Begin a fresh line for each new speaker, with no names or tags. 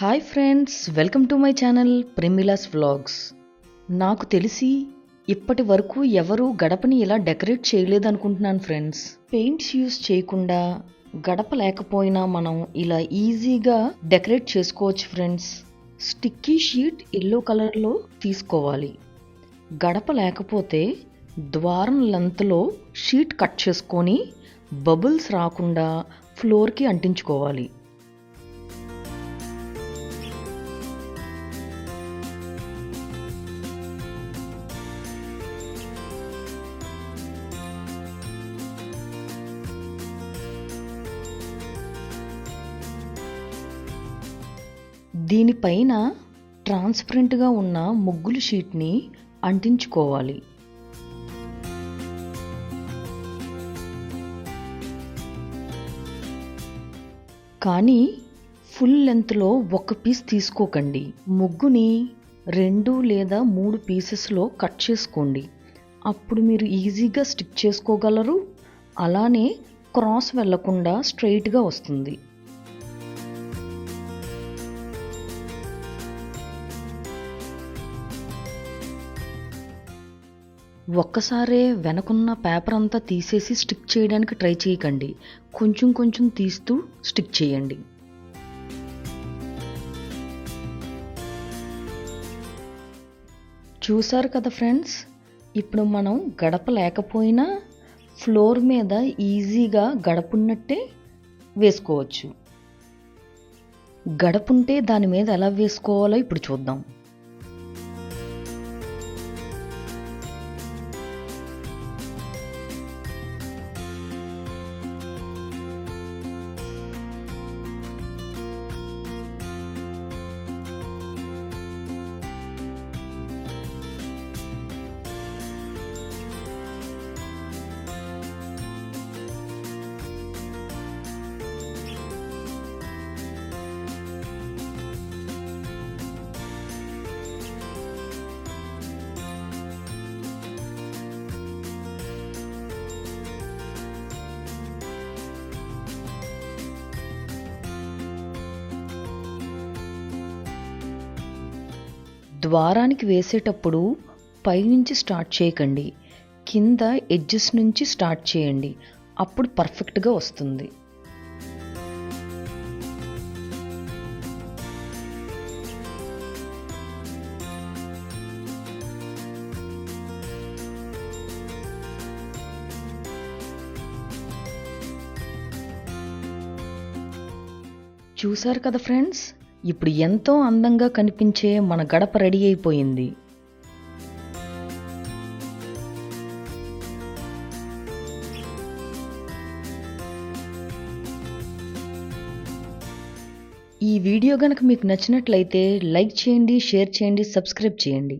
Hi friends welcome to my channel Premila's vlogs. నాకు తెలిసి ఇప్పటి వరకు ఎవరూ గడపని ఇలా డెకరేట్ చేయలేదనుకుంటున్నాను ఫ్రెండ్స్. పెయింట్స్ యూస్ చేయకుండా గడప లేకపోయినా మనం ఇలా ఈజీగా డెకరేట్ చేసుకోవచ్చు ఫ్రెండ్స్. స్టిక్కీ షీట్ ఎల్లో కలర్లో తీసుకోవాలి. గడప లేకపోతే ద్వారం లెంత్లో షీట్ కట్ చేసుకొని బబుల్స్ రాకుండా ఫ్లోర్కి అంటించుకోవాలి. దీనిపైన ట్రాన్స్పరెంట్గా ఉన్న ముగ్గులు షీట్ని అంటించుకోవాలి. కానీ ఫుల్ లెంత్లో ఒక పీస్ తీసుకోకండి. ముగ్గుని రెండు లేదా మూడు పీసెస్లో కట్ చేసుకోండి. అప్పుడు మీరు ఈజీగా స్టిక్ చేసుకోగలరు. అలానే క్రాస్ వెళ్ళకుండా స్ట్రైట్గా వస్తుంది. ఒక్కసారే వెనకున్న పేపర్ అంతా తీసేసి స్టిక్ చేయడానికి ట్రై చేయకండి. కొంచెం కొంచెం తీస్తూ స్టిక్ చేయండి. చూసారు కదా ఫ్రెండ్స్ ఇప్పుడు మనం గడప లేకపోయినా ఫ్లోర్ మీద ఈజీగా గడపున్నట్టే వేసుకోవచ్చు. గడపుంటే దాని మీద ఎలా వేసుకోవాలో ఇప్పుడు చూద్దాం. ద్వారానికి వేసేటప్పుడు పైనుంచి స్టార్ట్ చేయకండి. కింద ఎడ్జెస్ నుంచి స్టార్ట్ చేయండి. అప్పుడు పర్ఫెక్ట్గా వస్తుంది. చూశారు కదా ఫ్రెండ్స్? ఇప్పుడు ఎంతో అందంగా కనిపించే మన గడప రెడీ అయిపోయింది. ఈ వీడియో కనుక మీకు నచ్చినట్లయితే లైక్ చేయండి షేర్ చేయండి సబ్స్క్రైబ్ చేయండి.